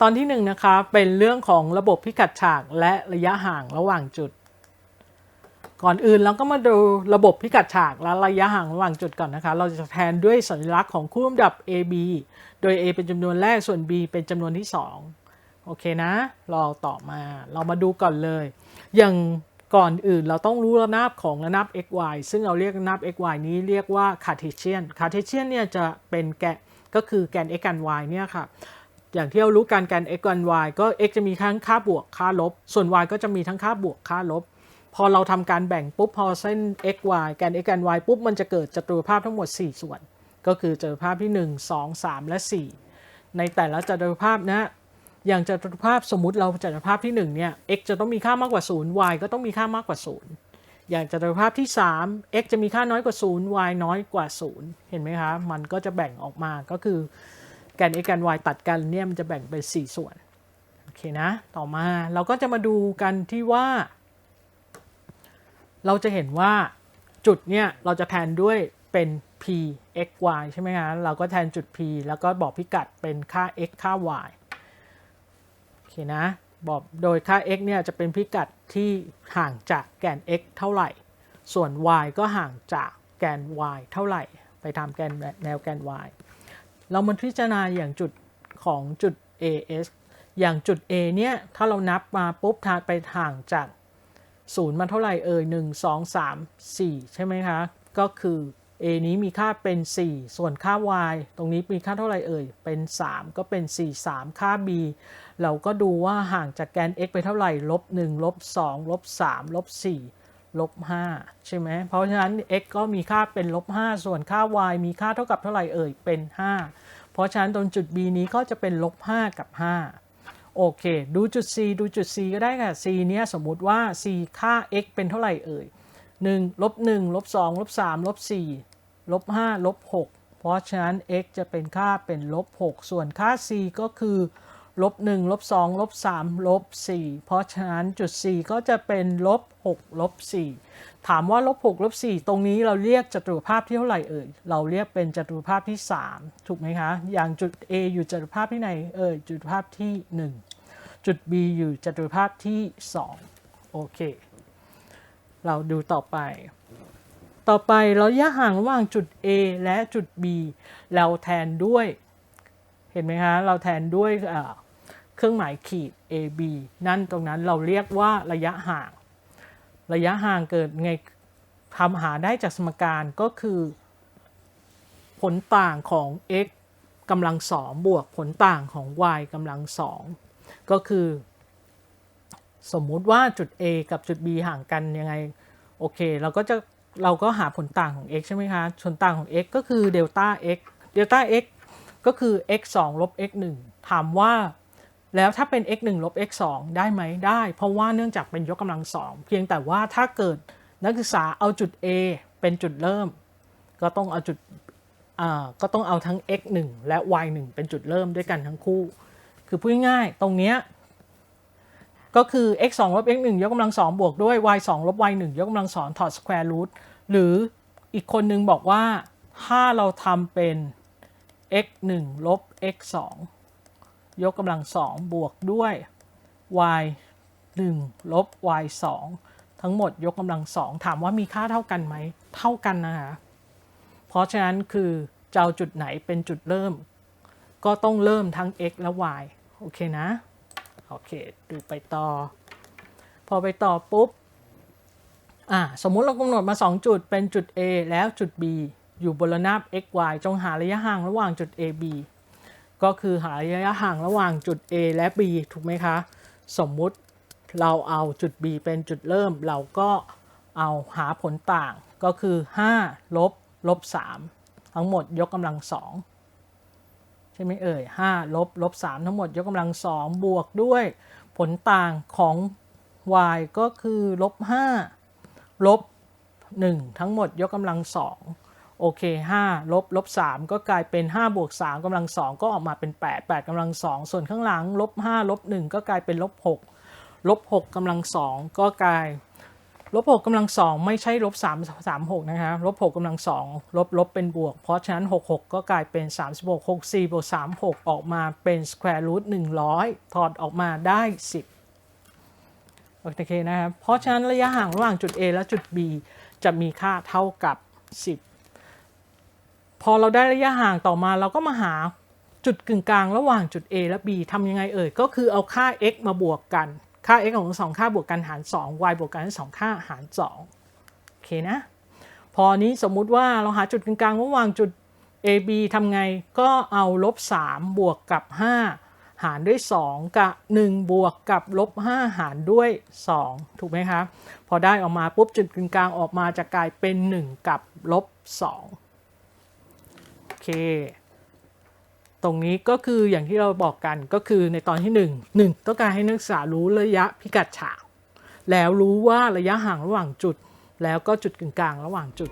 ตอนที่หนึ่งนะคะเป็นเรื่องของระบบพิกัดฉากและระยะห่างระหว่างจุด ก่อนอื่นเราก็มาดูระบบพิกัดฉากและระยะห่างระหว่างจุดก่อนนะคะ เราจะแทนด้วยสัญลักษณ์ของคู่ลำดับ A B โดย A เป็นจำนวนแรกส่วน B เป็นจำนวนที่ 2 โอเคนะรอต่อมาเรามาดูก่อนเลย อย่างก่อนอื่นเราต้องรู้ระนาบของระนาบ x y ซึ่งเราเรียกระนาบ x y นี้เรียกว่า Cartesian Cartesian เนี่ยจะเป็นแกนก็คือแกน x กัน y เนี่ยค่ะ อย่างที่เรารู้การแกน x กัน y ก็ x จะมีทั้งค่าบวกค่าลบ ส่วน y ก็จะมีทั้งค่าบวกค่าลบ พอเราทำการแบ่งปุ๊บพอเส้น x y แกน x กัน y ปุ๊บมันจะเกิดจตุรภาพทั้งหมด 4 ส่วน ก็คือจตุรภาพที่ 1 2 3 และ 4 ในแต่ละจตุรภาพนะอย่างจตุรภาพสมมติเราจตุรภาพที่1เนี่ย x จะต้องมีค่ามากกว่า 0 y ก็ต้องมีค่ามากกว่า 0 อย่างจตุรภาพที่ 3 x จะมีค่าน้อยกว่า 0 y น้อยกว่า 0 เห็นไหมคะ มันก็จะแบ่งออกมาก็คือ แกน x แกน y ตัดกันเนี่ยมันจะแบ่งเป็น 4 ส่วน โอเคนะ ต่อมาเราก็จะมาดูกันที่ว่า เราจะเห็นว่าจุดเนี่ยเราจะแทนด้วยเป็น p x y ใช่ไหมคะเราก็แทนจุด p แล้วก็บอกพิกัดเป็นค่า x ค่า y โอเคนะบอกโดยค่า x เนี่ยจะเป็นพิกัดที่ห่างจากแกน x เท่าไหร่ ส่วน y ก็ห่างจากแกน y เท่าไหร่ ไปตามแกนแนวแกน y เรามาพิจารณาอย่างจุดของจุด AS อย่างจุด A เนี่ยถ้าเรานับมาปุ๊บทางไปห่างจากศูนย์มันเท่าไหร่เอ่ยหนึ่งสองสามสี่ใช่ไหมคะ ก็คือ a นี้มีค่าเป็น 4 ส่วนค่า y ตรงนี้มีค่าเท่าไหร่เอ่ย เป็น 3 ก็เป็น 4 3 ค่า b เราก็ดูว่าห่างจากแกน x ไปเท่าไหร่ลบ1ลบ2ลบ3ลบ4ลบ5ใช่ไหม เพราะฉะนั้น x ก็มีค่าเป็นลบ5ส่วนค่า y มีค่าเท่ากับเท่าไหร่เอ่ย เป็น 5 เพราะฉะนั้นตรงจุด b นี้ก็จะเป็นลบ5กับ 5 โอเค ดูจุด c ดูจุด c ก็ได้ค่ะ c เนี้ยสมมุติว่า c ค่า x เป็นเท่าไหร่เอ่ย1ลบ1ลบ2ลบ3ลบ4ลบ5ลบ6เพราะฉะนั้น x จะเป็นค่าเป็นลบ6ส่วนค่า c ก็คือ ลบ1ลบ2ลบ3ลบ4เพราะฉะนั้นจุด c ก็จะเป็นลบ6ลบ4ถามว่าลบ6ลบ4ตรงนี้เราเรียกจตุรภาพที่เท่าไหร่เอ่ย เราเรียกเป็นจตุรภาพที่ 3 ถูกไหมคะ อย่างจุด a อยู่จตุรภาพที่ไหนเอ่ยจตุรภาพที่ 1 จุด B อยู่จตุรภาพที่ 2 โอเค เราดูต่อไป ต่อไประยะห่างระหว่างจุด A และจุด B เราแทนด้วย เห็นไหมคะเราแทนด้วยเอ่อเครื่องหมายขีด AB นั่นตรงนั้นเราเรียกว่าระยะห่าง ระยะห่างเกิดไงทำหาได้จากสมการก็คือ ผลต่างของ x กำลังสองบวกผลต่างของ y กำลังสองก็คือ สมมุติว่าจุด A กับจุด B ห่างกันยังไงโอเคเราก็จะเราก็หาผลต่างของ x ใช่ไหมคะผลต่างของ x ก็คือเดลต้า x เดลต้า x ก็คือ x 2ลบ x 1ถามว่า แล้วถ้าเป็น x 1ลบ x 2ได้ไหมได้ เพราะว่าเนื่องจากเป็นยกกำลังสองเพียงแต่ว่าถ้าเกิดนักศึกษาเอาจุด A เป็นจุดเริ่ม ก็ต้องเอาจุดก็ต้องเอาทั้ง x 1และ y 1เป็นจุดเริ่มด้วยกันทั้งคู่ คือพูดง่ายๆตรงเนี้ยก็คือ x 2ลบ x 1ยกกำลังสองบวกด้วย y 2ลบ y 1ยกกำลังสองถอด square root หรืออีกคนนึงบอกว่าถ้าเราทำเป็น x 1ลบ x 2ยกกำลังสองบวกด้วย y 1ลบ y 2ทั้งหมดยกกำลังสองถามว่ามีค่าเท่ากันไหม เท่ากันนะคะเพราะฉะนั้นคือจะเอาจุดไหนเป็นจุดเริ่ม ก็ต้องเริ่มทั้ง x และ y โอเคนะ โอเค ดูไปต่อ พอไปต่อปุ๊บ อ่า สมมุติเรากำหนดมา 2 จุดเป็นจุด A แล้วจุด B อยู่บนระนาบ x y จงหาระยะห่างระหว่างจุด A B ก็คือหาระยะห่างระหว่างจุด A และ B ถูกไหมคะ สมมุติเราเอาจุด B เป็นจุดเริ่ม เราก็เอาหาผลต่างก็คือ 5 ลบ ลบ 3 ทั้งหมดยกกำลังสองใช่ไหมเอ่ย5ลบ ลบ 3 ทั้งหมดยกกำลัง2บวกด้วยผลต่างของ y ก็คือลบ 5 ลบ 1 ทั้งหมดยกกำลัง2 โอเค5ลบลบ3ก็กลายเป็น 5 บวก3กำลัง 2 ก็ออกมาเป็น 8 8กำลัง 2 ส่วนข้างหลังลบ5ลบ1ก็กลายเป็นลบ6ลบ6กำลัง 2 ก็กลายลบหกกำลังสองไม่ใช่ลบสามสามหกนะคะลบหกกำลังสองลบลบเป็นบวก เพราะฉะนั้นหกหกก็กลายเป็นสามสิบหกหกสี่บวกสามหกออกมาเป็นสแควร์รูทหนึ่งร้อยถอดออกมาได้สิบโอเคนะครับ เพราะฉะนั้นระยะห่างระหว่างจุด A และจุด B จะมีค่าเท่ากับ 10 พอเราได้ระยะห่างต่อมาเราก็มาหาจุดกึ่งกลางระหว่างจุด A และ B ทำยังไงเอ่ย ก็คือเอาค่า x มาบวกกัน ค่า x ของสองค่าบวกกันหาร 2 y บวกกันสองค่าหาร2โอเคนะ พอนี้สมมุติว่าเราหาจุดกึ่งกลางระหว่างจุด A B ทำไง ก็เอาลบ3บวกกับ 5 หารด้วย 2 กับ 1 บวกกับลบ5หารด้วย 2 ถูกไหมครับพอได้ออกมาปุ๊บจุดกึ่งกลางออกมาจะกลายเป็น 1 กับลบ2 เค ตรงนี้ก็คืออย่างที่เราบอกกันก็คือในตอนที่ 1 1 ต้องการให้นักศึกษารู้ระยะพิกัดฉาก แล้วรู้ว่าระยะห่างระหว่างจุด แล้วก็จุดกึ่งกลางระหว่างจุด